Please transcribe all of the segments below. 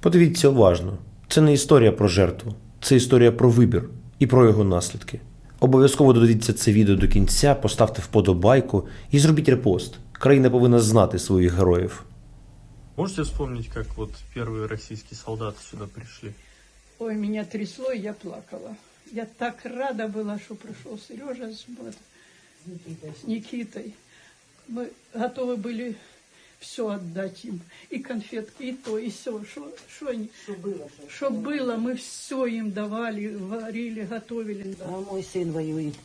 Подивіться уважно, це не історія про жертву, це історія про вибір і про його наслідки. Обов'язково додивіться це відео до кінця, поставте вподобайку і зробіть репост. Країна повинна знати своїх героїв. Можете вспомнить, как вот первые российские солдаты сюда пришли? Ой, меня трясло, и я плакала. Я так рада была, что пришел Сережа с, вот, с Никитой. Мы готовы были все отдать им. И конфетки, и то, и все. Что, что, они, что было, мы все им давали, варили, готовили. А мой сын воюет.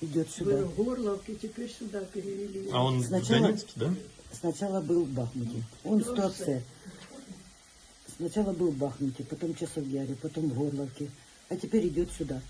Идет сюда. Был в Горловке, теперь сюда перевели. А он Сначала- в Донецке, да? Сначала был в Бахмуте. Он в Туапсе. Сначала был в Бахмуте, потом в Часовьяре, потом в Горловке. А теперь идет сюда.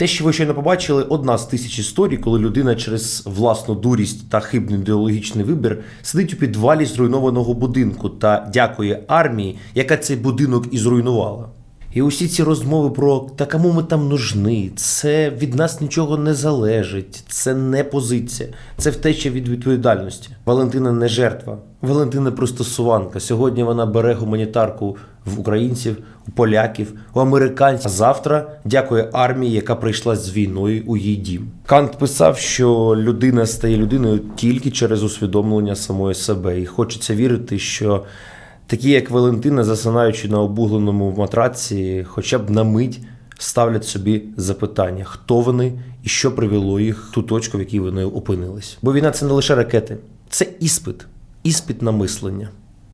Те, що ви щойно побачили, одна з тисяч історій, коли людина через власну дурість та хибний ідеологічний вибір сидить у підвалі зруйнованого будинку та дякує армії, яка цей будинок і зруйнувала. І усі ці розмови про та кому ми там нужны, це від нас нічого не залежить, це не позиція, це втеча від відповідальності. Валентина не жертва, Валентина пристосуванка. Сьогодні вона бере гуманітарку в українців, у поляків, у американців. А завтра дякує армії, яка прийшла з війною у її дім. Кант писав, що людина стає людиною тільки через усвідомлення самої себе, і хочеться вірити, що такі, як Валентина, засинаючи на обугленому матраці, хоча б на мить ставлять собі запитання, хто вони і що привело їх ту точку, в якій вони опинились. Бо війна це не лише ракети, це іспит, іспит на мислення.